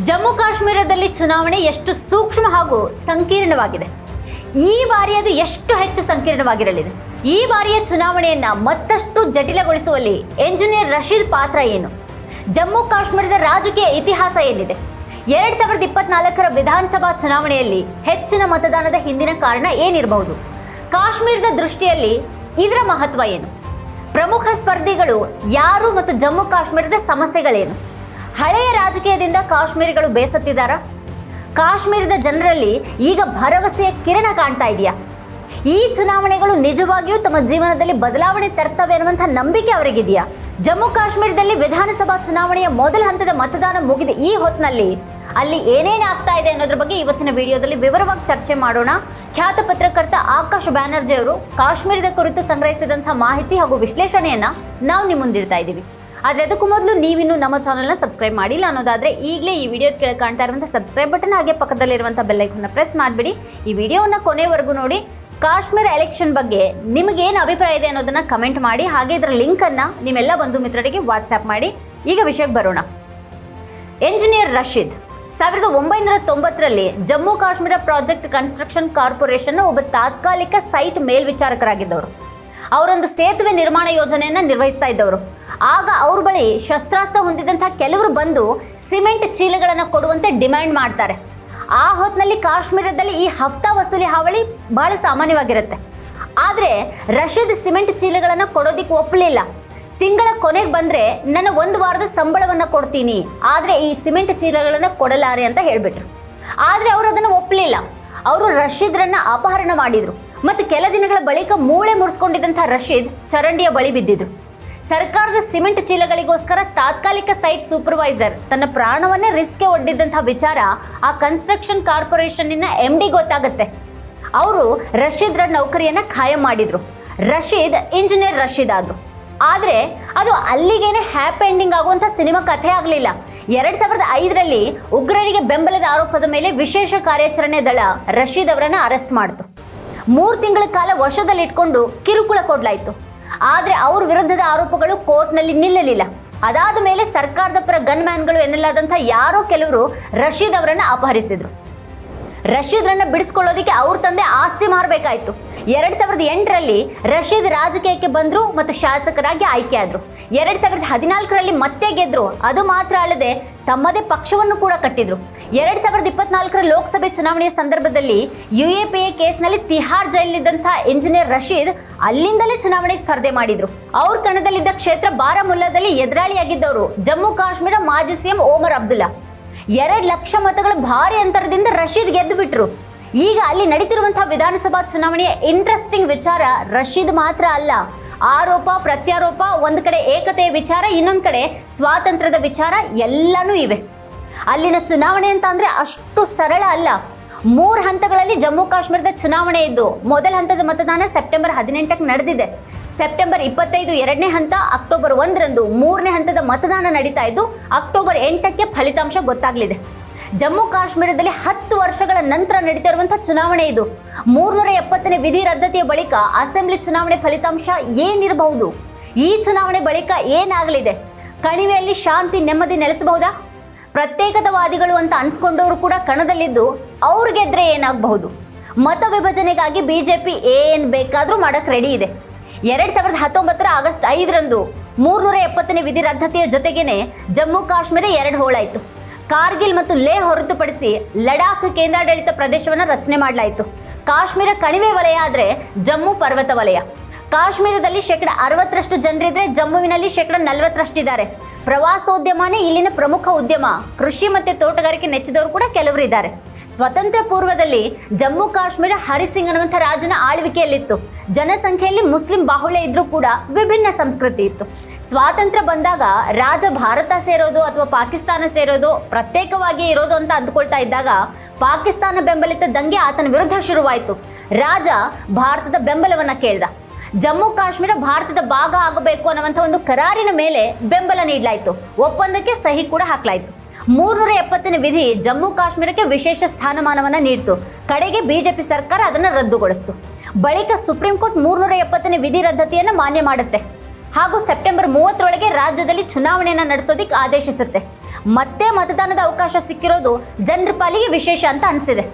ಜಮ್ಮು ಕಾಶ್ಮೀರದಲ್ಲಿ ಚುನಾವಣೆ ಎಷ್ಟು ಸೂಕ್ಷ್ಮ ಹಾಗೂ ಸಂಕೀರ್ಣವಾಗಿದೆ? ಈ ಬಾರಿ ಅದು ಎಷ್ಟು ಹೆಚ್ಚು ಸಂಕೀರ್ಣವಾಗಿರಲಿದೆ? ಈ ಬಾರಿಯ ಚುನಾವಣೆಯನ್ನ ಮತ್ತಷ್ಟು ಜಟಿಲಗೊಳಿಸುವಲ್ಲಿ ಎಂಜಿನಿಯರ್ ರಶೀದ್ ಪಾತ್ರ ಏನು? ಜಮ್ಮು ಕಾಶ್ಮೀರದ ರಾಜಕೀಯ ಇತಿಹಾಸ ಏನಿದೆ? ಎರಡ್ ಸಾವಿರದ ಇಪ್ಪತ್ನಾಲ್ಕರ ವಿಧಾನಸಭಾ ಚುನಾವಣೆಯಲ್ಲಿ ಹೆಚ್ಚಿನ ಮತದಾನದ ಹಿಂದಿನ ಕಾರಣ ಏನಿರಬಹುದು? ಕಾಶ್ಮೀರದ ದೃಷ್ಟಿಯಲ್ಲಿ ಇದರ ಮಹತ್ವ ಏನು? ಪ್ರಮುಖ ಸ್ಪರ್ಧಿಗಳು ಯಾರು ಮತ್ತು ಜಮ್ಮು ಕಾಶ್ಮೀರದ ಸಮಸ್ಯೆಗಳೇನು? ಹಳೆಯ ರಾಜಕೀಯದಿಂದ ಕಾಶ್ಮೀರಿಗಳು ಬೇಸತ್ತಿದ್ದಾರಾ? ಕಾಶ್ಮೀರದ ಜನರಲ್ಲಿ ಈಗ ಭರವಸೆಯ ಕಿರಣ ಕಾಣ್ತಾ ಇದೆಯಾ? ಈ ಚುನಾವಣೆಗಳು ನಿಜವಾಗಿಯೂ ತಮ್ಮ ಜೀವನದಲ್ಲಿ ಬದಲಾವಣೆ ತರ್ತವೆ ಅನ್ನುವಂಥ ನಂಬಿಕೆ ಅವರಿಗಿದೆಯಾ? ಜಮ್ಮು ಕಾಶ್ಮೀರದಲ್ಲಿ ವಿಧಾನಸಭಾ ಚುನಾವಣೆಯ ಮೊದಲ ಹಂತದ ಮತದಾನ ಮುಗಿದ ಈ ಹೊತ್ತಿನಲ್ಲಿ ಅಲ್ಲಿ ಏನೇನು ಆಗ್ತಾ ಇದೆ ಅನ್ನೋದ್ರ ಬಗ್ಗೆ ಇವತ್ತಿನ ವಿಡಿಯೋದಲ್ಲಿ ವಿವರವಾಗಿ ಚರ್ಚೆ ಮಾಡೋಣ. ಖ್ಯಾತ ಪತ್ರಕರ್ತ ಆಕಾಶ್ ಬ್ಯಾನರ್ಜಿ ಅವರು ಕಾಶ್ಮೀರದ ಕುರಿತು ಸಂಗ್ರಹಿಸಿದಂತಹ ಮಾಹಿತಿ ಹಾಗೂ ವಿಶ್ಲೇಷಣೆಯನ್ನ ನಾವು ನಿಮ್ಮ ಮುಂದಿಡ್ತಾ ಇದ್ದೀವಿ. ಆದ್ರೆ ಅದಕ್ಕೂ ಮೊದಲು ನೀವಿನ್ನು ನಮ್ಮ ಚಾನಲ್ನ ಸಬ್ಸ್ಕ್ರೈಬ್ ಮಾಡಿಲ್ಲ ಅನ್ನೋದಾದರೆ ಈಗಲೇ ಈ ವಿಡಿಯೋ ಕೆಳಗೆ ಕಾಣ್ತಾ ಇರುವಂಥ ಸಬ್ಸ್ಕ್ರೈಬ್ ಬಟನ್ ಹಾಗೆ ಪಕ್ಕದಲ್ಲಿರುವಂಥ ಬೆಲ್ಲೈಕನ್ನ ಪ್ರೆಸ್ ಮಾಡಿಬಿಡಿ. ಈ ವಿಡಿಯೋವನ್ನು ಕೊನೆವರೆಗೂ ನೋಡಿ. ಕಾಶ್ಮೀರ ಎಲೆಕ್ಷನ್ ಬಗ್ಗೆ ನಿಮಗೇನು ಅಭಿಪ್ರಾಯ ಇದೆ ಅನ್ನೋದನ್ನು ಕಮೆಂಟ್ ಮಾಡಿ. ಹಾಗೆ ಇದರ ಲಿಂಕನ್ನು ನಿಮ್ಮೆಲ್ಲ ಬಂಧು ಮಿತ್ರರಿಗೆ ವಾಟ್ಸ್ಆ್ಯಪ್ ಮಾಡಿ. ಈಗ ವಿಷಯಕ್ಕೆ ಬರೋಣ. ಎಂಜಿನಿಯರ್ ರಶೀದ್, ಸಾವಿರದ ಒಂಬೈನೂರ ತೊಂಬತ್ತರಲ್ಲಿ ಜಮ್ಮು ಕಾಶ್ಮೀರ ಪ್ರಾಜೆಕ್ಟ್ ಕನ್ಸ್ಟ್ರಕ್ಷನ್ ಕಾರ್ಪೊರೇಷನ್ನ ಒಬ್ಬ ತಾತ್ಕಾಲಿಕ ಸೈಟ್ ಮೇಲ್ವಿಚಾರಕರಾಗಿದ್ದವರು. ಅವರೊಂದು ಸೇತುವೆ ನಿರ್ಮಾಣ ಯೋಜನೆಯನ್ನು ನಿರ್ವಹಿಸ್ತಾ ಇದ್ದವರು. ಆಗ ಅವ್ರ ಬಳಿ ಶಸ್ತ್ರಾಸ್ತ್ರ ಹೊಂದಿದಂಥ ಕೆಲವರು ಬಂದು ಸಿಮೆಂಟ್ ಚೀಲಗಳನ್ನು ಕೊಡುವಂತೆ ಡಿಮ್ಯಾಂಡ್ ಮಾಡ್ತಾರೆ. ಆ ಹೊತ್ತಿನಲ್ಲಿ ಕಾಶ್ಮೀರದಲ್ಲಿ ಈ ಹಫ್ತಾ ವಸೂಲಿ ಹಾವಳಿ ಬಹಳ ಸಾಮಾನ್ಯವಾಗಿರುತ್ತೆ. ಆದರೆ ರಷ್ಯಾದ ಸಿಮೆಂಟ್ ಚೀಲಗಳನ್ನು ಕೊಡೋದಿಕ್ಕೆ ಒಪ್ಪಲಿಲ್ಲ ತಿಂಗಳ ಕೊನೆಗೆ ಬಂದ್ರೆ ನನ್ನ ಒಂದು ವಾರದ ಸಂಬಳವನ್ನ ಕೊಡ್ತೀನಿ. ಆದರೆ ಈ ಸಿಮೆಂಟ್ ಚೀಲಗಳನ್ನು ಕೊಡಲಾರೆ ಅಂತ ಹೇಳ್ಬಿಟ್ರು. ಆದರೆ ಅವರು ಅದನ್ನ ಒಪ್ಪಲಿಲ್ಲ ಅವರು ರಷೀದ್ರನ್ನ ಅಪಹರಣ ಮಾಡಿದ್ರು. ಮತ್ತು ಕೆಲ ದಿನಗಳ ಬಳಿಕ ಮೂಳೆ ಮುರಿಸ್ಕೊಂಡಿದ್ದಂಥ ರಶೀದ್ ಚರಂಡಿಯ ಬಳಿ ಬಿದ್ದಿದ್ರು. ಸರ್ಕಾರದ ಸಿಮೆಂಟ್ ಚೀಲಗಳಿಗೋಸ್ಕರ ತಾತ್ಕಾಲಿಕ ಸೈಟ್ ಸೂಪರ್ವೈಸರ್ ತನ್ನ ಪ್ರಾಣವನ್ನೇ ರಿಸ್ಕ್ಗೆ ಒಡ್ಡಿದ್ದಂತಹ ವಿಚಾರ ಆ ಕನ್ಸ್ಟ್ರಕ್ಷನ್ ಕಾರ್ಪೊರೇಷನ್ನಿನ ಎಂ ಡಿ ಗೊತ್ತಾಗುತ್ತೆ. ಅವರು ರಶೀದ್ರ ನೌಕರಿಯನ್ನ ಖಾಯಂ ಮಾಡಿದ್ರು. ರಶೀದ್ ಇಂಜಿನಿಯರ್ ರಶೀದ್ ಆದ್ರು. ಆದರೆ ಅದು ಅಲ್ಲಿಗೇನೆ ಹ್ಯಾಪಿ ಎಂಡಿಂಗ್ ಆಗುವಂಥ ಸಿನಿಮಾ ಕಥೆ ಆಗಲಿಲ್ಲ. ಎರಡು ಸಾವಿರದ ಐದರಲ್ಲಿ ಉಗ್ರರಿಗೆ ಬೆಂಬಲದ ಆರೋಪದ ಮೇಲೆ ವಿಶೇಷ ಕಾರ್ಯಾಚರಣೆ ದಳ ರಶೀದ್ ಅವರನ್ನು ಅರೆಸ್ಟ್ ಮಾಡಿತು. ಮೂರು ತಿಂಗಳ ಕಾಲ ವಶದಲ್ಲಿಟ್ಕೊಂಡು ಕಿರುಕುಳ ಕೊಡ್ಲಾಯ್ತು. ಆದರೆ ಅವ್ರ ವಿರುದ್ಧದ ಆರೋಪಗಳು ಕೋರ್ಟ್ನಲ್ಲಿ ನಿಲ್ಲಲಿಲ್ಲ. ಅದಾದ ಮೇಲೆ ಸರ್ಕಾರದ ಪರ ಗನ್ ಮ್ಯಾನ್ಗಳು ಎನ್ನಲಾದಂಥ ಯಾರೋ ಕೆಲವರು ರಶೀದ್ ಅವರನ್ನು ಅಪಹರಿಸಿದರು. ರಶೀದ್ರನ್ನ ಬಿಡಿಸ್ಕೊಳ್ಳೋದಕ್ಕೆ ಅವ್ರ ತಂದೆ ಆಸ್ತಿ ಮಾರಬೇಕಾಯ್ತು. ಎರಡ್ ಸಾವಿರದ ಎಂಟರಲ್ಲಿ ರಶೀದ್ ರಾಜಕೀಯಕ್ಕೆ ಬಂದರು ಮತ್ತು ಶಾಸಕರಾಗಿ ಆಯ್ಕೆ ಆದ್ರು. ಎರಡ್ ಸಾವಿರದ ಹದಿನಾಲ್ಕರಲ್ಲಿ ಮತ್ತೆ ಗೆದ್ದರು ಅದು ಮಾತ್ರ ಅಲ್ಲದೆ ತಮ್ಮದೇ ಪಕ್ಷವನ್ನು ಕೂಡ ಕಟ್ಟಿದ್ರು. ಎರಡ್ ಸಾವಿರದ ಇಪ್ಪತ್ನಾಲ್ಕರ ಲೋಕಸಭೆ ಚುನಾವಣೆಯ ಸಂದರ್ಭದಲ್ಲಿ ಯು ಎ ಪಿ ಎ ಕೇಸ್ನಲ್ಲಿ ತಿಹಾರ್ ಜೈಲಿನಿದ್ದಂಥ ಇಂಜಿನಿಯರ್ ರಶೀದ್ ಅಲ್ಲಿಂದಲೇ ಚುನಾವಣೆಗೆ ಸ್ಪರ್ಧೆ ಮಾಡಿದ್ರು. ಅವ್ರ ಕಣದಲ್ಲಿದ್ದ ಕ್ಷೇತ್ರ ಬಾರಾಮುಲ್ಲಾದಲ್ಲಿ ಎದುರಾಳಿಯಾಗಿದ್ದವರು ಜಮ್ಮು ಕಾಶ್ಮೀರ ಮಾಜಿ ಸಿಎಂ ಓಮರ್ ಅಬ್ದುಲ್ಲಾ. ಎರಡು ಲಕ್ಷ ಮತಗಳ ಭಾರಿ ಅಂತರದಿಂದ ರಶೀದ್ ಗೆದ್ದು ಬಿಟ್ರು. ಈಗ ಅಲ್ಲಿ ನಡೀತಿರುವಂತಹ ವಿಧಾನಸಭಾ ಚುನಾವಣೆಯ ಇಂಟ್ರೆಸ್ಟಿಂಗ್ ವಿಚಾರ ರಶೀದ್ ಮಾತ್ರ ಅಲ್ಲ. ಆರೋಪ, ಪ್ರತ್ಯಾರೋಪ, ಒಂದು ಕಡೆ ಏಕತೆಯ ವಿಚಾರ, ಇನ್ನೊಂದು ಕಡೆ ಸ್ವಾತಂತ್ರ್ಯದ ವಿಚಾರ ಎಲ್ಲನೂ ಇವೆ. ಅಲ್ಲಿನ ಚುನಾವಣೆ ಅಂತ ಅಂದ್ರೆ ಅಷ್ಟು ಸರಳ ಅಲ್ಲ. ಮೂರು ಹಂತಗಳಲ್ಲಿ ಜಮ್ಮು ಕಾಶ್ಮೀರದ ಚುನಾವಣೆ ಇದ್ದು, ಮೊದಲ ಹಂತದ ಮತದಾನ ಸೆಪ್ಟೆಂಬರ್ ಹದಿನೆಂಟಕ್ಕೆ ನಡೆದಿದೆ. ಸೆಪ್ಟೆಂಬರ್ ಇಪ್ಪತ್ತೈದು ಎರಡನೇ ಹಂತ, ಅಕ್ಟೋಬರ್ ಒಂದರಂದು ಮೂರನೇ ಹಂತದ ಮತದಾನ ನಡೀತಾ ಇದ್ದು, ಅಕ್ಟೋಬರ್ ಎಂಟಕ್ಕೆ ಫಲಿತಾಂಶ ಗೊತ್ತಾಗಲಿದೆ. ಜಮ್ಮು ಕಾಶ್ಮೀರದಲ್ಲಿ ಹತ್ತು ವರ್ಷಗಳ ನಂತರ ನಡೀತಾ ಚುನಾವಣೆ ಇದು. ಮೂರ್ನೂರ ಎಪ್ಪತ್ತನೇ ವಿಧಿ ರದ್ದತಿಯ ಬಳಿಕ ಅಸೆಂಬ್ಲಿ ಚುನಾವಣೆ ಫಲಿತಾಂಶ ಏನಿರಬಹುದು? ಈ ಚುನಾವಣೆ ಬಳಿಕ ಏನಾಗಲಿದೆ? ಕಣಿವೆಯಲ್ಲಿ ಶಾಂತಿ ನೆಮ್ಮದಿ ನೆಲೆಸಬಹುದಾ? ಪ್ರತ್ಯೇಕತಾವಾದಿಗಳು ಅಂತ ಅನ್ಸ್ಕೊಂಡವರು ಕೂಡ ಕಣದಲ್ಲಿದ್ದು ಅವ್ರ ಗೆದ್ರೆ ಏನಾಗಬಹುದು? ಮತ ವಿಭಜನೆಗಾಗಿ ಬಿಜೆಪಿ ಏನ್ ಬೇಕಾದ್ರೂ ಮಾಡಕ್ ರೆಡಿ ಇದೆ. ಎರಡ್ ಸಾವಿರದ ಹತ್ತೊಂಬತ್ತರ ಆಗಸ್ಟ್ ಐದರಂದು ಮೂರ್ನೂರ ಎಪ್ಪತ್ತನೇ ವಿಧಿ ರದ್ದತಿಯ ಜೊತೆಗೇನೆ ಜಮ್ಮು ಕಾಶ್ಮೀರ ಎರಡು ಹೋಳಾಯಿತು. ಕಾರ್ಗಿಲ್ ಮತ್ತು ಲೇ ಹೊರತುಪಡಿಸಿ ಲಡಾಖ್ ಕೇಂದ್ರಾಡಳಿತ ಪ್ರದೇಶವನ್ನು ರಚನೆ ಮಾಡಲಾಯಿತು. ಕಾಶ್ಮೀರ ಕಣಿವೆ ವಲಯ ಆದರೆ ಜಮ್ಮು ಪರ್ವತ ವಲಯ. ಕಾಶ್ಮೀರದಲ್ಲಿ ಶೇಕಡ ಅರವತ್ತರಷ್ಟು ಜನರಿದ್ರೆ ಜಮ್ಮುವಿನಲ್ಲಿ ಶೇಕಡ ನಲವತ್ತರಷ್ಟಿದ್ದಾರೆ. ಪ್ರವಾಸೋದ್ಯಮನೇ ಇಲ್ಲಿನ ಪ್ರಮುಖ ಉದ್ಯಮ. ಕೃಷಿ ಮತ್ತು ತೋಟಗಾರಿಕೆ ನೆಚ್ಚಿದವರು ಕೂಡ ಕೆಲವರು ಇದ್ದಾರೆ ಸ್ವತಂತ್ರ ಪೂರ್ವದಲ್ಲಿ ಜಮ್ಮು ಕಾಶ್ಮೀರ ಹರಿಸಿಂಗ್ ಅನ್ನುವಂಥ ರಾಜನ ಆಳ್ವಿಕೆಯಲ್ಲಿತ್ತು. ಜನಸಂಖ್ಯೆಯಲ್ಲಿ ಮುಸ್ಲಿಂ ಬಾಹುಳ್ಯ ಇದ್ರೂ ಕೂಡ ವಿಭಿನ್ನ ಸಂಸ್ಕೃತಿ ಇತ್ತು. ಸ್ವಾತಂತ್ರ್ಯ ಬಂದಾಗ ರಾಜ ಭಾರತ ಸೇರೋದು ಅಥವಾ ಪಾಕಿಸ್ತಾನ ಸೇರೋದು ಪ್ರತ್ಯೇಕವಾಗಿ ಇರೋದು ಅಂತ ಅಂದುಕೊಳ್ತಾ ಇದ್ದಾಗ ಪಾಕಿಸ್ತಾನ ಬೆಂಬಲಿತ ದಂಗೆ ಆತನ ವಿರುದ್ಧ ಶುರುವಾಯಿತು. ರಾಜ ಭಾರತದ ಬೆಂಬಲವನ್ನು ಕೇಳ್ದ. ಜಮ್ಮು ಕಾಶ್ಮೀರ ಭಾರತದ ಭಾಗ ಆಗಬೇಕು ಅನ್ನುವಂಥ ಒಂದು ಕರಾರಿನ ಮೇಲೆ ಬೆಂಬಲ ನೀಡಲಾಯಿತು. ಒಪ್ಪಂದಕ್ಕೆ ಸಹಿ ಕೂಡ ಹಾಕಲಾಯಿತು. ಮೂರ್ನೂರ ಎಪ್ಪತ್ತನೇ ವಿಧಿ ಜಮ್ಮು ಕಾಶ್ಮೀರಕ್ಕೆ ವಿಶೇಷ ಸ್ಥಾನಮಾನವನ್ನು ನೀಡಿತು. ಕಡೆಗೆ ಬಿಜೆಪಿ ಸರ್ಕಾರ ಅದನ್ನು ರದ್ದುಗೊಳಿಸಿತು. ಬಳಿಕ ಸುಪ್ರೀಂ ಕೋರ್ಟ್ ಮೂರ್ನೂರ ಎಪ್ಪತ್ತನೇ ವಿಧಿ ರದ್ದತಿಯನ್ನು ಮಾನ್ಯ ಮಾಡುತ್ತೆ. ಹಾಗೂ ಸೆಪ್ಟೆಂಬರ್ ಮೂವತ್ತರೊಳಗೆ ರಾಜ್ಯದಲ್ಲಿ ಚುನಾವಣೆಯನ್ನು ನಡೆಸೋದಿಕ್ಕೆ ಆದೇಶಿಸುತ್ತೆ. ಮತ್ತೆ ಮತದಾನದ ಅವಕಾಶ ಸಿಕ್ಕಿರೋದು ಜನರ ಪಾಲಿಗೆ ವಿಶೇಷ ಅಂತ ಅನಿಸಿದೆ.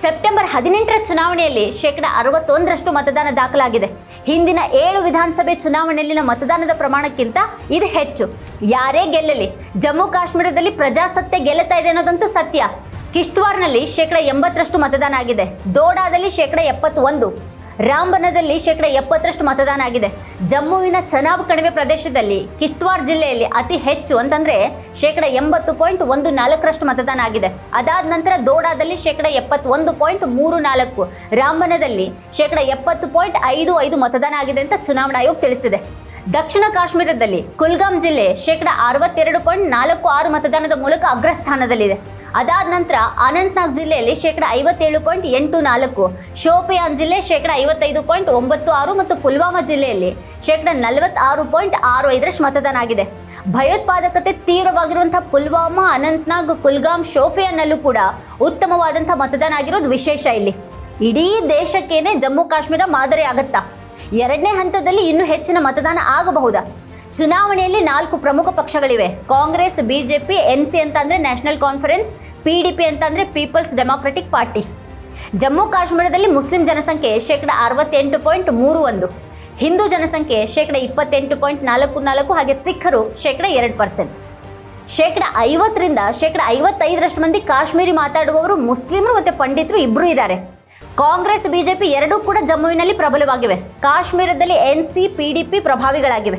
ಸೆಪ್ಟೆಂಬರ್ ಹದಿನೆಂಟರ ಚುನಾವಣೆಯಲ್ಲಿ ಶೇಕಡ ಅರವತ್ತೊಂದರಷ್ಟು ಮತದಾನ ದಾಖಲಾಗಿದೆ. ಹಿಂದಿನ ಏಳು ವಿಧಾನಸಭೆ ಚುನಾವಣೆಯಲ್ಲಿನ ಮತದಾನದ ಪ್ರಮಾಣಕ್ಕಿಂತ ಇದು ಹೆಚ್ಚು. ಯಾರೇ ಗೆಲ್ಲಲಿ, ಜಮ್ಮು ಕಾಶ್ಮೀರದಲ್ಲಿ ಪ್ರಜಾಸತ್ತೆ ಗೆಲ್ಲುತ್ತಾ ಇದೆ ಅನ್ನೋದಂತೂ ಸತ್ಯ. ಕಿಶ್ತ್ವಾರ್ನಲ್ಲಿ ಶೇಕಡ ಎಂಬತ್ತರಷ್ಟು ಮತದಾನ ಆಗಿದೆ. ದೋಡಾದಲ್ಲಿ ಶೇಕಡ ಎಪ್ಪತ್ತೊಂದು. ರಾಂಬನದಲ್ಲಿ ಶೇಕಡ ಎಪ್ಪತ್ತರಷ್ಟು ಮತದಾನ ಆಗಿದೆ. ಜಮ್ಮುವಿನ ಚನಾಬ್ ಕಣಿವೆ ಪ್ರದೇಶದಲ್ಲಿ ಕಿಶ್ತ್ವಾರ್ ಜಿಲ್ಲೆಯಲ್ಲಿ ಅತಿ ಹೆಚ್ಚು ಅಂತಂದ್ರೆ ಶೇಕಡ ಎಂಬತ್ತು ಪಾಯಿಂಟ್ ಒಂದು ನಾಲ್ಕರಷ್ಟು ಮತದಾನ ಆಗಿದೆ. ಅದಾದ ನಂತರ ದೋಡಾದಲ್ಲಿ ಶೇಕಡ ಎಪ್ಪತ್ತೊಂದು ಪಾಯಿಂಟ್ ಮೂರು ನಾಲ್ಕು ರಾಂಬನದಲ್ಲಿ ಶೇಕಡ ಎಪ್ಪತ್ತು ಪಾಯಿಂಟ್ ಐದು ಐದು ಮತದಾನ ಆಗಿದೆ ಅಂತ ಚುನಾವಣಾ ಆಯೋಗ ತಿಳಿಸಿದೆ. ದಕ್ಷಿಣ ಕಾಶ್ಮೀರದಲ್ಲಿ ಕುಲ್ಗಾಮ್ ಜಿಲ್ಲೆ ಶೇಕಡ ಅರವತ್ತೆರಡು ಪಾಯಿಂಟ್ ನಾಲ್ಕು ಆರು ಮತದಾನದ ಮೂಲಕ ಅಗ್ರಸ್ಥಾನದಲ್ಲಿದೆ. ಅದಾದ ನಂತರ ಅನಂತ್ನಾಗ್ ಜಿಲ್ಲೆಯಲ್ಲಿ ಶೇಕಡ ಐವತ್ತೇಳು ಪಾಯಿಂಟ್ ಎಂಟು ನಾಲ್ಕು, ಶೋಪಿಯಾನ್ ಜಿಲ್ಲೆ ಶೇಕಡ ಐವತ್ತೈದು ಪಾಯಿಂಟ್ ಒಂಬತ್ತು ಆರು ಮತ್ತು ಪುಲ್ವಾಮಾ ಜಿಲ್ಲೆಯಲ್ಲಿ ಶೇಕಡ ನಲವತ್ತಾರು ಪಾಯಿಂಟ್ ಆರು ಐದರಷ್ಟು ಮತದಾನ ಆಗಿದೆ. ಭಯೋತ್ಪಾದಕತೆ ತೀವ್ರವಾಗಿರುವಂತಹ ಪುಲ್ವಾಮಾ, ಅನಂತ್ನಾಗ್, ಕುಲ್ಗಾಮ್ ಶೋಫಿಯಾನ್ನಲ್ಲೂ ಕೂಡ ಉತ್ತಮವಾದಂತಹ ಮತದಾನ ಆಗಿರೋದು ವಿಶೇಷ ಇಲ್ಲಿ. ಇಡೀ ದೇಶಕ್ಕೇನೆ ಜಮ್ಮು ಕಾಶ್ಮೀರ ಮಾದರಿ ಆಗತ್ತಾ ಎರಡನೇ ಹಂತದಲ್ಲಿ ಇನ್ನೂ ಹೆಚ್ಚಿನ ಮತದಾನ ಆಗಬಹುದಾ? ಚುನಾವಣೆಯಲ್ಲಿ ನಾಲ್ಕು ಪ್ರಮುಖ ಪಕ್ಷಗಳಿವೆ. ಕಾಂಗ್ರೆಸ್, ಬಿಜೆಪಿ, ಎನ್ ಸಿ ಅಂತ ಅಂದರೆ National Conference, P D P ಅಂತ ಪೀಪಲ್ಸ್ ಡೆಮಾಕ್ರೆಟಿಕ್ ಪಾರ್ಟಿ. ಜಮ್ಮು ಕಾಶ್ಮೀರದಲ್ಲಿ ಮುಸ್ಲಿಂ ಜನಸಂಖ್ಯೆ ಶೇಕಡ ಅರವತ್ತೆಂಟು ಪಾಯಿಂಟ್ ಮೂರು ಒಂದು. ಹಿಂದೂ ಜನಸಂಖ್ಯೆ ಶೇಕಡ ಇಪ್ಪತ್ತೆಂಟು ಪಾಯಿಂಟ್ ನಾಲ್ಕು ನಾಲ್ಕು ಹಾಗೆ ಸಿಖ್ಖರು ಶೇಕಡ ಎರಡು ಪರ್ಸೆಂಟ್. ಶೇಕಡ ಐವತ್ತರಿಂದ ಶೇಕಡ ಐವತ್ತೈದರಷ್ಟು ಮಂದಿ ಕಾಶ್ಮೀರಿ ಮಾತಾಡುವವರು ಮುಸ್ಲಿಮರು ಮತ್ತು ಪಂಡಿತರು ಇಬ್ಬರು ಇದ್ದಾರೆ. ಕಾಂಗ್ರೆಸ್, ಬಿಜೆಪಿ ಎರಡೂ ಕೂಡ ಜಮ್ಮುವಿನಲ್ಲಿ ಪ್ರಬಲವಾಗಿವೆ. ಕಾಶ್ಮೀರದಲ್ಲಿ N C P D P ಪ್ರಭಾವಿಗಳಾಗಿವೆ.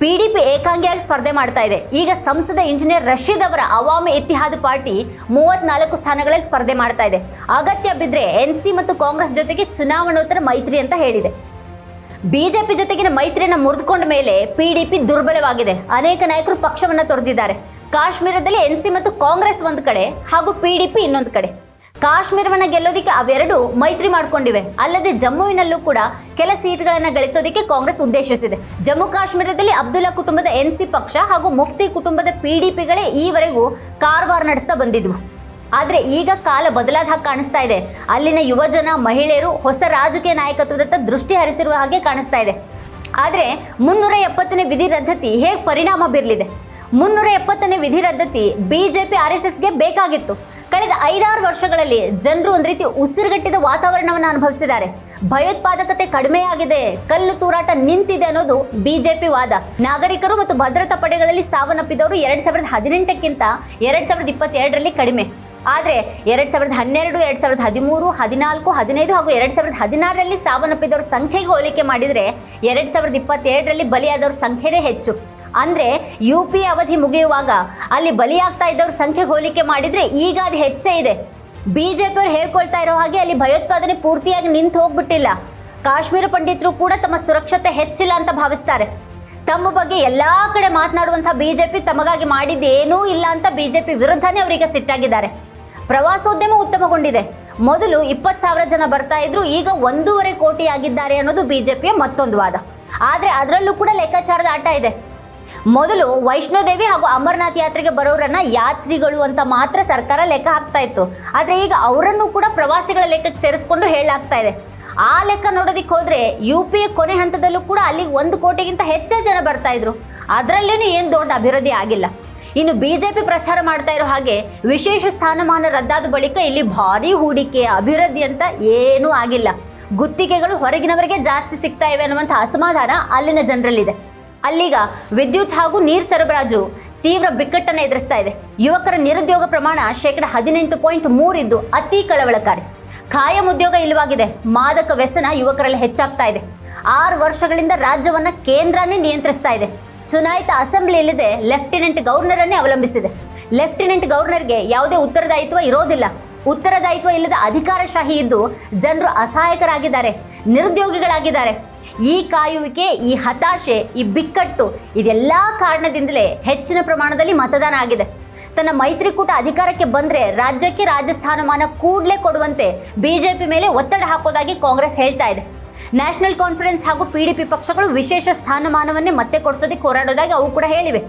P D P ಏಕಾಂಗಿಯಾಗಿ ಸ್ಪರ್ಧೆ ಮಾಡ್ತಾ ಇದೆ. ಈಗ ಸಂಸದ ಇಂಜಿನಿಯರ್ ರಶೀದ್ ಅವರ ಅವಾಮಿ ಇತಿಹಾದ ಪಾರ್ಟಿ ಮೂವತ್ನಾಲ್ಕು ಸ್ಥಾನಗಳಲ್ಲಿ ಸ್ಪರ್ಧೆ ಮಾಡ್ತಾ ಇದೆ. ಅಗತ್ಯ ಬಿದ್ದರೆ ಎನ್ ಸಿ ಮತ್ತು ಕಾಂಗ್ರೆಸ್ ಜೊತೆಗೆ ಚುನಾವಣೋತ್ತರ ಮೈತ್ರಿ ಅಂತ ಹೇಳಿದೆ. ಬಿಜೆಪಿ ಜೊತೆಗಿನ ಮೈತ್ರಿಯನ್ನು ಮುರಿದುಕೊಂಡ ಮೇಲೆ ಪಿಡಿಪಿ ದುರ್ಬಲವಾಗಿದೆ. ಅನೇಕ ನಾಯಕರು ಪಕ್ಷವನ್ನು ತೊರೆದಿದ್ದಾರೆ. ಕಾಶ್ಮೀರದಲ್ಲಿ ಎನ್ಸಿ ಮತ್ತು ಕಾಂಗ್ರೆಸ್ ಒಂದು ಕಡೆ ಹಾಗೂ ಪಿಡಿಪಿ ಇನ್ನೊಂದು ಕಡೆ. ಕಾಶ್ಮೀರವನ್ನ ಗೆಲ್ಲೋದಕ್ಕೆ ಅವೆರಡು ಮೈತ್ರಿ ಮಾಡ್ಕೊಂಡಿವೆ. ಅಲ್ಲದೆ ಜಮ್ಮುವಿನಲ್ಲೂ ಕೂಡ ಕೆಲ ಸೀಟ್ಗಳನ್ನ ಗಳಿಸೋದಕ್ಕೆ ಕಾಂಗ್ರೆಸ್ ಉದ್ದೇಶಿಸಿದೆ. ಜಮ್ಮು ಕಾಶ್ಮೀರದಲ್ಲಿ ಅಬ್ದುಲ್ಲಾ ಕುಟುಂಬದ ಎನ್ಸಿ ಪಕ್ಷ ಹಾಗೂ ಮುಫ್ತಿ ಕುಟುಂಬದ ಪಿಡಿಪಿಗಳೇ ಈವರೆಗೂ ಕಾರವಾರ ನಡೆಸ್ತಾ ಬಂದಿದ್ವು. ಆದ್ರೆ ಈಗ ಕಾಲ ಬದಲಾದ ಹಾಗೆ ಕಾಣಿಸ್ತಾ ಇದೆ. ಅಲ್ಲಿನ ಯುವಜನ, ಮಹಿಳೆಯರು ಹೊಸ ರಾಜಕೀಯ ನಾಯಕತ್ವದತ್ತ ದೃಷ್ಟಿ ಹರಿಸಿರುವ ಹಾಗೆ ಕಾಣಿಸ್ತಾ ಇದೆ. ಆದ್ರೆ ಮುನ್ನೂರ ಎಪ್ಪತ್ತನೇ ವಿಧಿ ರದ್ದತಿ ಹೇಗೆ ಪರಿಣಾಮ ಬೀರಲಿದೆ? ಮುನ್ನೂರ ಎಪ್ಪತ್ತನೇ ವಿಧಿ ರದ್ದತಿ ಬಿಜೆಪಿ, ಆರ್ ಎಸ್ ಎಸ್ಗೆ ಬೇಕಾಗಿತ್ತು. ಕಳೆದ ಐದಾರು ವರ್ಷಗಳಲ್ಲಿ ಜನರು ಒಂದು ರೀತಿ ಉಸಿರುಗಟ್ಟಿದ ವಾತಾವರಣವನ್ನು ಅನುಭವಿಸಿದ್ದಾರೆ. ಭಯೋತ್ಪಾದಕತೆ ಕಡಿಮೆಯಾಗಿದೆ, ಕಲ್ಲು ತೂರಾಟ ನಿಂತಿದೆ ಅನ್ನೋದು ಬಿಜೆಪಿ ವಾದ. ನಾಗರಿಕರು ಮತ್ತು ಭದ್ರತಾ ಪಡೆಗಳಲ್ಲಿ ಸಾವನ್ನಪ್ಪಿದವರು ಎರಡ್ ಸಾವಿರದ ಹದಿನೆಂಟಕ್ಕಿಂತ ಎರಡ್ ಸಾವಿರದ ಇಪ್ಪತ್ತೆರಡರಲ್ಲಿ ಕಡಿಮೆ. ಆದರೆ ಎರಡ್ ಸಾವಿರದ ಹನ್ನೆರಡು, ಎರಡ್ ಸಾವಿರದ ಹದಿಮೂರು, ಹದಿನಾಲ್ಕು, ಹದಿನೈದು ಹಾಗೂ ಎರಡ್ ಸಾವಿರದ ಹದಿನಾರರಲ್ಲಿ ಸಾವನ್ನಪ್ಪಿದವರ ಸಂಖ್ಯೆಗೆ ಹೋಲಿಕೆ ಮಾಡಿದರೆ ಎರಡ್ ಸಾವಿರದ ಇಪ್ಪತ್ತೆರಡರಲ್ಲಿ ಬಲಿಯಾದವರ ಸಂಖ್ಯೆನೇ ಹೆಚ್ಚು. ಅಂದ್ರೆ ಯು ಪಿ ಅವಧಿ ಮುಗಿಯುವಾಗ ಅಲ್ಲಿ ಬಲಿಯಾಗ್ತಾ ಇದ್ದವ್ರ ಸಂಖ್ಯೆ ಹೋಲಿಕೆ ಮಾಡಿದ್ರೆ ಈಗ ಅದು ಹೆಚ್ಚೇ ಇದೆ. ಬಿಜೆಪಿಯವರು ಹೇಳ್ಕೊಳ್ತಾ ಇರೋ ಹಾಗೆ ಅಲ್ಲಿ ಭಯೋತ್ಪಾದನೆ ಪೂರ್ತಿಯಾಗಿ ನಿಂತು ಹೋಗ್ಬಿಟ್ಟಿಲ್ಲ. ಕಾಶ್ಮೀರ ಪಂಡಿತರು ಕೂಡ ತಮ್ಮ ಸುರಕ್ಷತೆ ಹೆಚ್ಚಿಲ್ಲ ಅಂತ ಭಾವಿಸ್ತಾರೆ. ತಮ್ಮ ಬಗ್ಗೆ ಎಲ್ಲಾ ಕಡೆ ಮಾತನಾಡುವಂತಹ ಬಿಜೆಪಿ ತಮಗಾಗಿ ಮಾಡಿದ್ದೇನೂ ಇಲ್ಲ ಅಂತ ಬಿಜೆಪಿ ವಿರುದ್ಧನೇ ಅವರಿಗೆ ಸಿಟ್ಟಾಗಿದ್ದಾರೆ. ಪ್ರವಾಸೋದ್ಯಮ ಉತ್ತಮಗೊಂಡಿದೆ. ಮೊದಲು ಇಪ್ಪತ್ತು ಸಾವಿರ ಜನ ಬರ್ತಾ ಇದ್ರು, ಈಗ ಒಂದೂವರೆ ಕೋಟಿ ಆಗಿದ್ದಾರೆ ಅನ್ನೋದು ಬಿಜೆಪಿಯ ಮತ್ತೊಂದು ವಾದ. ಆದ್ರೆ ಅದರಲ್ಲೂ ಕೂಡ ಲೆಕ್ಕಾಚಾರದ ಆಟ ಇದೆ. ಮೊದಲು ವೈಷ್ಣೋದೇವಿ ಹಾಗೂ ಅಮರನಾಥ್ ಯಾತ್ರೆಗೆ ಬರೋರನ್ನ ಯಾತ್ರಿಗಳು ಅಂತ ಮಾತ್ರ ಸರ್ಕಾರ ಲೆಕ್ಕ ಹಾಕ್ತಾ ಇತ್ತು. ಆದ್ರೆ ಈಗ ಅವರನ್ನು ಕೂಡ ಪ್ರವಾಸಿಗಳ ಲೆಕ್ಕಕ್ಕೆ ಸೇರಿಸ್ಕೊಂಡು ಹೇಳಲಾಗ್ತಾ ಇದೆ. ಆ ಲೆಕ್ಕ ನೋಡೋದಿಕ್ಕೆ ಹೋದ್ರೆ ಯು ಪಿ ಕೊನೆ ಹಂತದಲ್ಲೂ ಕೂಡ ಅಲ್ಲಿ ಒಂದು ಕೋಟಿಗಿಂತ ಹೆಚ್ಚು ಜನ ಬರ್ತಾ ಇದ್ರು. ಅದರಲ್ಲೇನು ಏನು ದೊಡ್ಡ ಅಭಿವೃದ್ಧಿ ಆಗಿಲ್ಲ. ಇನ್ನು ಬಿಜೆಪಿ ಪ್ರಚಾರ ಮಾಡ್ತಾ ಇರೋ ಹಾಗೆ ವಿಶೇಷ ಸ್ಥಾನಮಾನ ರದ್ದಾದ ಬಳಿಕ ಇಲ್ಲಿ ಭಾರಿ ಹೂಡಿಕೆ, ಅಭಿವೃದ್ಧಿ ಅಂತ ಏನೂ ಆಗಿಲ್ಲ. ಗುತ್ತಿಗೆಗಳು ಹೊರಗಿನವರಿಗೆ ಜಾಸ್ತಿ ಸಿಗ್ತಾ ಇವೆ ಅನ್ನುವಂಥ ಅಸಮಾಧಾನ ಅಲ್ಲಿನ ಜನರಲ್ಲಿದೆ. ಅಲ್ಲೀಗ ವಿದ್ಯುತ್ ಹಾಗೂ ನೀರು ಸರಬರಾಜು ತೀವ್ರ ಬಿಕ್ಕಟ್ಟನ್ನು ಎದುರಿಸ್ತಾ ಇದೆ. ಯುವಕರ ನಿರುದ್ಯೋಗ ಪ್ರಮಾಣ ಶೇಕಡ ಹದಿನೆಂಟು ಪಾಯಿಂಟ್ ಮೂರಿದ್ದು ಅತಿ ಕಳವಳಕಾರಿ. ಖಾಯಂ ಉದ್ಯೋಗ ಇಲ್ಲವಾಗಿದೆ. ಮಾದಕ ವ್ಯಸನ ಯುವಕರಲ್ಲಿ ಹೆಚ್ಚಾಗ್ತಾ ಇದೆ. ಆರು ವರ್ಷಗಳಿಂದ ರಾಜ್ಯವನ್ನ ಕೇಂದ್ರನೇ ನಿಯಂತ್ರಿಸ್ತಾ ಇದೆ. ಚುನಾಯಿತ ಅಸೆಂಬ್ಲಿ ಇಲ್ಲದೆ ಲೆಫ್ಟಿನೆಂಟ್ ಗವರ್ನರನ್ನೇ ಅವಲಂಬಿಸಿದೆ. ಲೆಫ್ಟಿನೆಂಟ್ ಗವರ್ನರ್ಗೆ ಯಾವುದೇ ಉತ್ತರದಾಯಿತ್ವ ಇರೋದಿಲ್ಲ. ಉತ್ತರದಾಯಿತ್ವ ಇಲ್ಲದ ಅಧಿಕಾರಶಾಹಿ ಇದ್ದು, ಜನರು ಅಸಹಾಯಕರಾಗಿದ್ದಾರೆ, ನಿರುದ್ಯೋಗಿಗಳಾಗಿದ್ದಾರೆ. ಈ ಕಾಯುವಿಕೆ, ಈ ಹತಾಶೆ, ಈ ಬಿಕ್ಕಟ್ಟು ಇದೆಲ್ಲ ಕಾರಣದಿಂದಲೇ ಹೆಚ್ಚಿನ ಪ್ರಮಾಣದಲ್ಲಿ ಮತದಾನ ಆಗಿದೆ. ತನ್ನ ಮೈತ್ರಿಕೂಟ ಅಧಿಕಾರಕ್ಕೆ ಬಂದರೆ ರಾಜ್ಯಕ್ಕೆ ರಾಜಸ್ಥಾನಮಾನ ಕೂಡಲೇ ಕೊಡುವಂತೆ ಬಿಜೆಪಿ ಮೇಲೆ ಒತ್ತಡ ಹಾಕೋದಾಗಿ ಕಾಂಗ್ರೆಸ್ ಹೇಳ್ತಾ ಇದೆ. ನ್ಯಾಷನಲ್ ಕಾನ್ಫರೆನ್ಸ್ ಹಾಗೂ ಪಿಡಿಪಿ ಪಕ್ಷಗಳು ವಿಶೇಷ ಸ್ಥಾನಮಾನವನ್ನೇ ಮತ್ತೆ ಕೊಡಿಸೋದಕ್ಕೆ ಹೋರಾಡೋದಾಗಿ ಅವು ಕೂಡ ಹೇಳಿವೆ.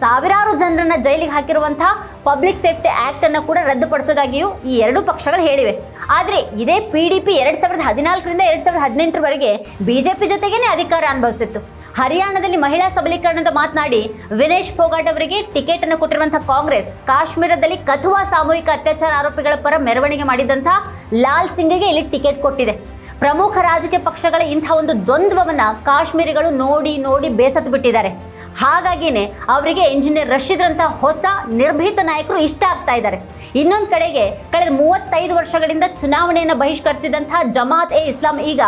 ಸಾವಿರಾರು ಜನರನ್ನ ಜೈಲಿಗೆ ಹಾಕಿರುವಂತಹ ಪಬ್ಲಿಕ್ ಸೇಫ್ಟಿ ಆಕ್ಟ್ ಅನ್ನು ಕೂಡ ರದ್ದುಪಡಿಸೋದಾಗಿಯೂ ಈ ಎರಡೂ ಪಕ್ಷಗಳು ಹೇಳಿವೆ. ಆದರೆ ಇದೇ ಪಿ ಡಿ ಪಿ ಎರಡು ಸಾವಿರದ ಹದಿನಾಲ್ಕರಿಂದ ಎರಡು ಸಾವಿರದ ಹದಿನೆಂಟರವರೆಗೆ ಬಿಜೆಪಿ ಜೊತೆಗೇನೆ ಅಧಿಕಾರ ಅನುಭವಿಸಿತ್ತು. ಹರಿಯಾಣದಲ್ಲಿ ಮಹಿಳಾ ಸಬಲೀಕರಣದ ಮಾತನಾಡಿ, ವಿನೇಶ್ ಫೋಗಾಟ್ ಅವರಿಗೆ ಟಿಕೆಟ್ ಅನ್ನು ಕೊಟ್ಟಿರುವಂತಹ ಕಾಂಗ್ರೆಸ್ ಕಾಶ್ಮೀರದಲ್ಲಿ ಕಥುವಾ ಸಾಮೂಹಿಕ ಅತ್ಯಾಚಾರ ಆರೋಪಿಗಳ ಪರ ಮೆರವಣಿಗೆ ಮಾಡಿದಂತಹ ಲಾಲ್ ಸಿಂಗ್ಗೆ ಇಲ್ಲಿ ಟಿಕೆಟ್ ಕೊಟ್ಟಿದೆ. ಪ್ರಮುಖ ರಾಜಕೀಯ ಪಕ್ಷಗಳ ಇಂಥ ಒಂದು ದ್ವಂದ್ವವನ್ನು ಕಾಶ್ಮೀರಿಗಳು ನೋಡಿ ನೋಡಿ ಬೇಸತ್ತು ಬಿಟ್ಟಿದ್ದಾರೆ. ಹಾಗಾಗಿನೇ ಅವರಿಗೆ ಇಂಜಿನಿಯರ್ ರಶೀದ್ರಂತಹ ಹೊಸ ನಿರ್ಭೀತ ನಾಯಕರು ಇಷ್ಟ ಆಗ್ತಾ ಇದ್ದಾರೆ. ಇನ್ನೊಂದು ಕಡೆಗೆ ಕಳೆದ ಮೂವತ್ತೈದು ವರ್ಷಗಳಿಂದ ಚುನಾವಣೆಯನ್ನು ಬಹಿಷ್ಕರಿಸಿದಂತಹ ಜಮಾತ್ ಎ ಇಸ್ಲಾಂ ಈಗ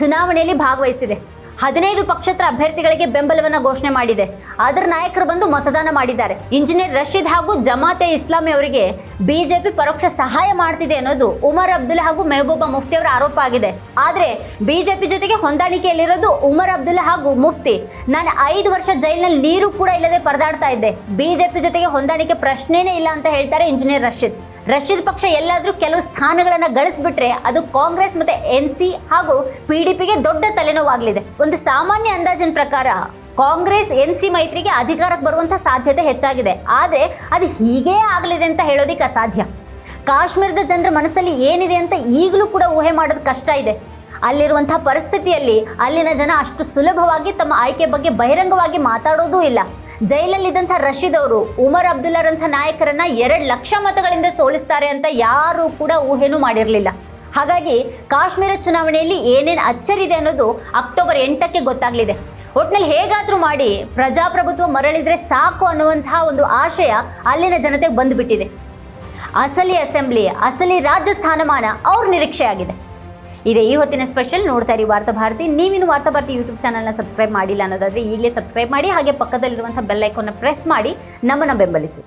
ಚುನಾವಣೆಯಲ್ಲಿ ಭಾಗವಹಿಸಿದೆ. ಹದಿನೈದು ಪಕ್ಷೇತರ ಅಭ್ಯರ್ಥಿಗಳಿಗೆ ಬೆಂಬಲವನ್ನು ಘೋಷಣೆ ಮಾಡಿದೆ. ಅದರ ನಾಯಕರು ಬಂದು ಮತದಾನ ಮಾಡಿದ್ದಾರೆ. ಇಂಜಿನಿಯರ್ ರಶೀದ್ ಹಾಗೂ ಜಮಾತೆ ಇಸ್ಲಾಮಿ ಅವರಿಗೆ ಬಿಜೆಪಿ ಪರೋಕ್ಷ ಸಹಾಯ ಮಾಡ್ತಿದೆ ಅನ್ನೋದು ಉಮರ್ ಅಬ್ದುಲ್ಲಾ ಹಾಗೂ ಮೆಹಬೂಬಾ ಮುಫ್ತಿ ಅವರ ಆರೋಪ ಆಗಿದೆ. ಆದರೆ ಬಿಜೆಪಿ ಜೊತೆಗೆ ಹೊಂದಾಣಿಕೆಯಲ್ಲಿರೋದು ಉಮರ್ ಅಬ್ದುಲ್ಲಾ ಹಾಗೂ ಮುಫ್ತಿ. ನಾನು ಐದು ವರ್ಷ ಜೈಲಿನಲ್ಲಿ ನೀರು ಕೂಡ ಇಲ್ಲದೆ ಪರದಾಡ್ತಾ ಇದ್ದೆ. ಬಿಜೆಪಿ ಜೊತೆಗೆ ಹೊಂದಾಣಿಕೆ ಪ್ರಶ್ನೆನೇ ಇಲ್ಲ ಅಂತ ಹೇಳ್ತಾರೆ ಇಂಜಿನಿಯರ್ ರಶೀದ್. ರಶೀದ್ ಪಕ್ಷ ಎಲ್ಲಾದರೂ ಕೆಲವು ಸ್ಥಾನಗಳನ್ನು ಗಳಿಸ್ಬಿಟ್ರೆ ಅದು ಕಾಂಗ್ರೆಸ್ ಮತ್ತೆ ಎನ್ ಸಿ ಹಾಗೂ ಪಿ ಡಿ ಪಿಗೆ ದೊಡ್ಡ ತಲೆನೋವಾಗಲಿದೆ. ಒಂದು ಸಾಮಾನ್ಯ ಅಂದಾಜಿನ ಪ್ರಕಾರ ಕಾಂಗ್ರೆಸ್, ಎನ್ ಸಿ ಮೈತ್ರಿಗೆ ಅಧಿಕಾರಕ್ಕೆ ಬರುವಂಥ ಸಾಧ್ಯತೆ ಹೆಚ್ಚಾಗಿದೆ. ಆದರೆ ಅದು ಹೀಗೇ ಆಗಲಿದೆ ಅಂತ ಹೇಳೋದಿಕ್ಕೆ ಅಸಾಧ್ಯ. ಕಾಶ್ಮೀರದ ಜನರ ಮನಸ್ಸಲ್ಲಿ ಏನಿದೆ ಅಂತ ಈಗಲೂ ಕೂಡ ಊಹೆ ಮಾಡೋದು ಕಷ್ಟ ಇದೆ. ಅಲ್ಲಿರುವಂತಹ ಪರಿಸ್ಥಿತಿಯಲ್ಲಿ ಅಲ್ಲಿನ ಜನ ಅಷ್ಟು ಸುಲಭವಾಗಿ ತಮ್ಮ ಆಯ್ಕೆ ಬಗ್ಗೆ ಬಹಿರಂಗವಾಗಿ ಮಾತಾಡೋದೂ ಇಲ್ಲ. ಜೈಲಲ್ಲಿದ್ದಂಥ ರಶೀದ್ ಅವರು, ಉಮರ್ ಅಬ್ದುಲ್ಲಾರಂಥ ನಾಯಕರನ್ನ ಎರಡು ಲಕ್ಷ ಮತಗಳಿಂದ ಸೋಲಿಸ್ತಾರೆ ಅಂತ ಯಾರೂ ಕೂಡ ಊಹೆನೂ ಮಾಡಿರಲಿಲ್ಲ. ಹಾಗಾಗಿ ಕಾಶ್ಮೀರ ಚುನಾವಣೆಯಲ್ಲಿ ಏನೇನು ಅಚ್ಚರಿದೆ ಅನ್ನೋದು ಅಕ್ಟೋಬರ್ ಎಂಟಕ್ಕೆ ಗೊತ್ತಾಗಲಿದೆ. ಒಟ್ನಲ್ಲಿ ಹೇಗಾದರೂ ಮಾಡಿ ಪ್ರಜಾಪ್ರಭುತ್ವ ಮರಳಿದ್ರೆ ಸಾಕು ಅನ್ನುವಂತಹ ಒಂದು ಆಶಯ ಅಲ್ಲಿನ ಜನತೆಗೆ ಬಂದುಬಿಟ್ಟಿದೆ. ಅಸಲಿ ಅಸೆಂಬ್ಲಿ, ಅಸಲಿ ರಾಜ್ಯ ಸ್ಥಾನಮಾನ ಅವ್ರ ನಿರೀಕ್ಷೆ ಆಗಿದೆ ಇದೆ. ಈ ಹೊತ್ತಿನ ಸ್ಪೆಷಲ್ ನೋಡ್ತಾ ಇರಿ ವಾರ್ತಾ ಭಾರತಿ. ನೀವಿನ್ನು ವಾರ್ತಾ ಭಾರತಿ ಯೂಟ್ಯೂಬ್ ಚಾನಲ್ನ ಸಬ್ಸ್ಕ್ರೈಬ್ ಮಾಡಿಲ್ಲ ಅನ್ನೋದಾದ್ರೆ ಈಗಲೇ ಸಬ್ಸ್ಕ್ರೈಬ್ ಮಾಡಿ ಹಾಗೆ ಪಕ್ಕದಲ್ಲಿರುವಂಥ ಬೆಲ್ ಐಕೋನ್ನ ಪ್ರೆಸ್ ಮಾಡಿ ನಮ್ಮನ್ನು ಬೆಂಬಲಿಸಿ.